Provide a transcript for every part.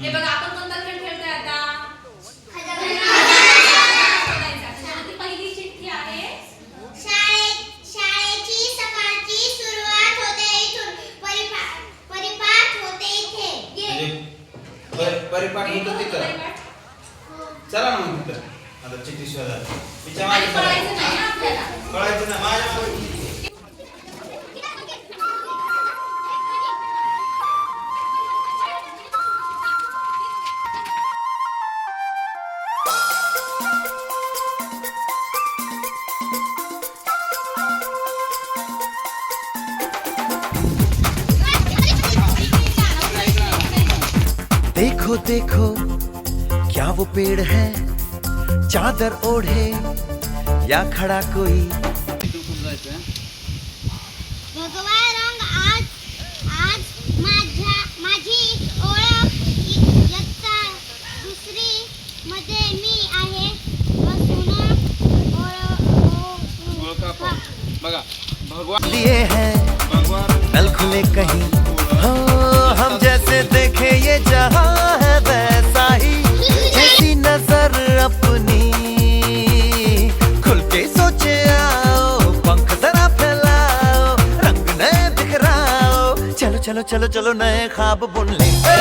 हे बघा आपण कोणता खेळ खेळतोय आता शोधायचा. पहिली चिठ्ठी आहे शाळेत शाळेची सकाळची सुरुवात होते इथून परिपा- परिपाठ होते इथे म्हणजे परि- परिपाठ होतो तिथं परिपाठ. चला ना मग तिथं आता चिठ्ठी शोधा तिच्या आणि मागे पळायचं चला. नाही आपल्याला कळायचं ना माझ्या मागे. देखो देखो क्या वो पेड़ है? चादर ओढ़े या खड़ा कोई? भगवा रंग आज आज माझ्या माझी ओळख इयत्ता दुसरी मध्ये मी आहे. बघा भगवान लिए हैं भगवान नल खुले कहीं। हो देखे ये जहाँ है वैसा ही। ऐसी नजर अपनी। खुल के सोचे आओ पंख जरा फैलाओ रंग नए बिखराओ। चलो चलो चलो चलो नए ख्वाब बुन ले। हा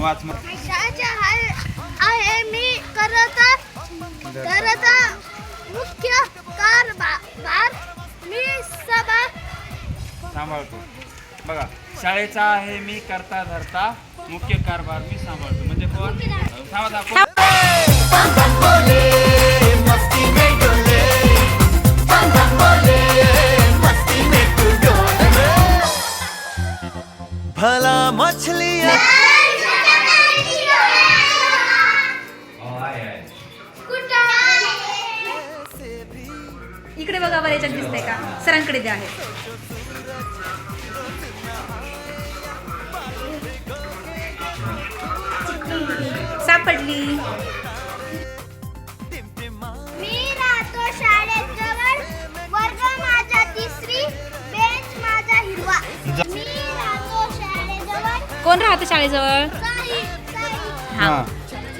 वाच मग. आहे मी करत करत मुख्य कारभार मी सभा. सांभाळतो बघा शाळेचा आहे मी करता धरता मुख्य कारभार मी सांभाळतो. म्हणजे कोण? डोले भला मछलियाँ इकडे बघा बरं याच्यात दिसतंय का? सरांकडे द्या आहे. सापडली. मी राहतो शाळेजवळ वर्ग माझा तिसरी बेंच माझा हिरवा. मी राहतो शाळेजवळ कोण राहतं शाळेजवळ साई साई. हा.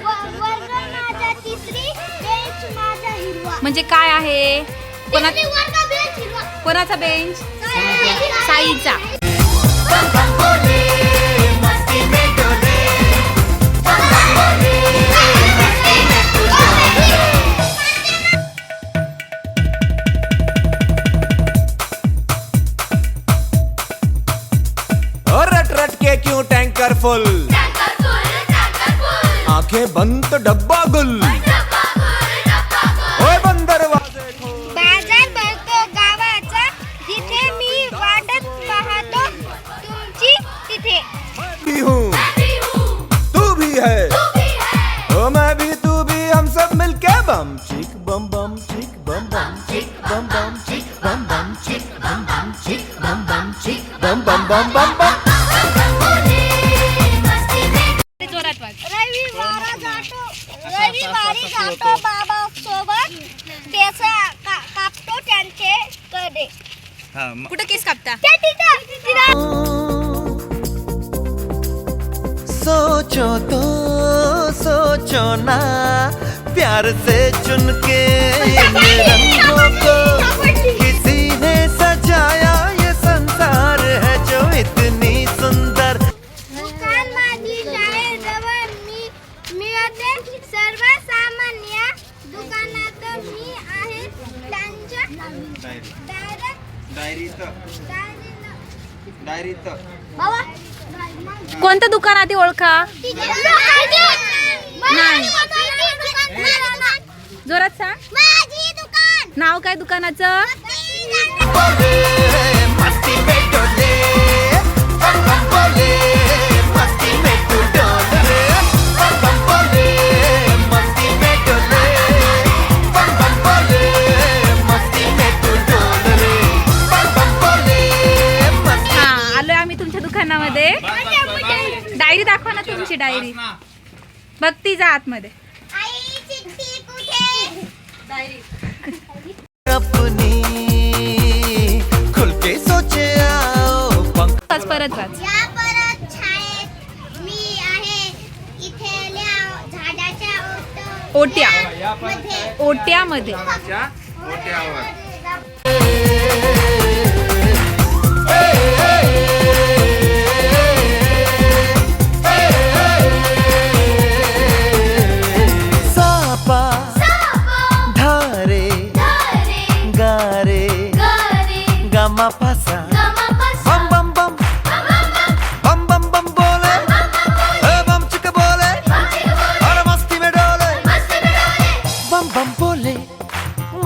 व- वर्ग माझा तिसरी बेंच माझा हिरवा. म्हणजे काय आहे? कोणा कोणाचा बेंच साई- साईचा. रट रट के क्यों टैंकर फुल? आंखें बंद तो डब्बा गुल. मिलके बम चिक बम बम चिक बम बम चिक बम बम चिक बम बम चिक बम बम चिक बम बम चिक बम बम बम बम बम जोरात वाज रविवार जातो रविवारी जातो बाबा सोबत केस का- कापतो त्यांचे कडे हा, कुठं केस कापता? सोचो तो सोचो ना प्यार से चुन के इन रंगों को किसी ने सजाया ये संसार है जो इतनी सुंदर। दुकान माझी शाळेजवळ मी मिळते सर्वसामान्य दुकानात मी आहे. त्यांच्या डायरेक्ट डायरीत डायरीत बाबा. कोणतं दुकान आधी ओळखा? नाही. जोरात सांग. माझी दुकान. नाव काय दुकानाचं? मस्ती में डोले बम बम बोले मस्ती में तू डोले बम बम बोले मस्ती में डोले बम बम बोले मस्ती में तू डोले बम बम बोले दुकानामध्ये. डायरी दाखवा ना तुमची डायरी. ना. भक्ती जा आतमध्ये. कुठे अपनी खुल के सोचे आओ पंख वाच, परत वाच या परत शाळेत मी आहे इथल्या झाडाच्या ओट ओट्या मध्ये ओट्यामध्ये ओट्यावर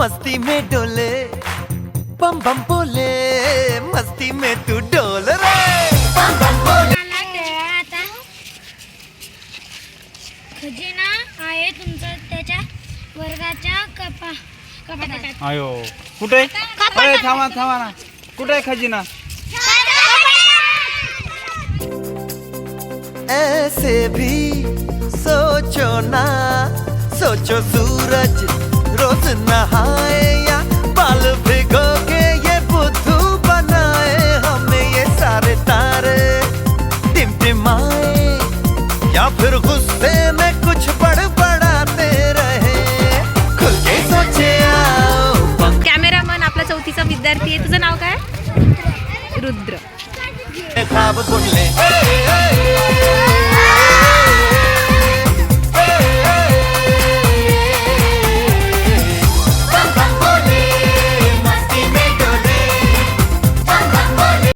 मस्ती में डोले बम बम बोले मस्ती में तू डोल रे। बम बम बोले। खजिना आहे तुमचा त्याच्या वर्गाच्या कपा कपाटात. अयो कुठे? अरे थांबा थांबा ना. कुठे आहे खजिना? ऐसे भी सोचो ना सोचो सूरज रोज नहाए या बाल भिगो के ये बुद्धू बनाए हमें ये सारे तारे टिमटिमाए। या फिर गुस्से में कुछ बड़ बड़ाते रहे। खुल के सोचे कॅमेरामन आपला चौथीचा विद्यार्थी आहे. तुझं नाव काय? रुद्र. खाब बोलले.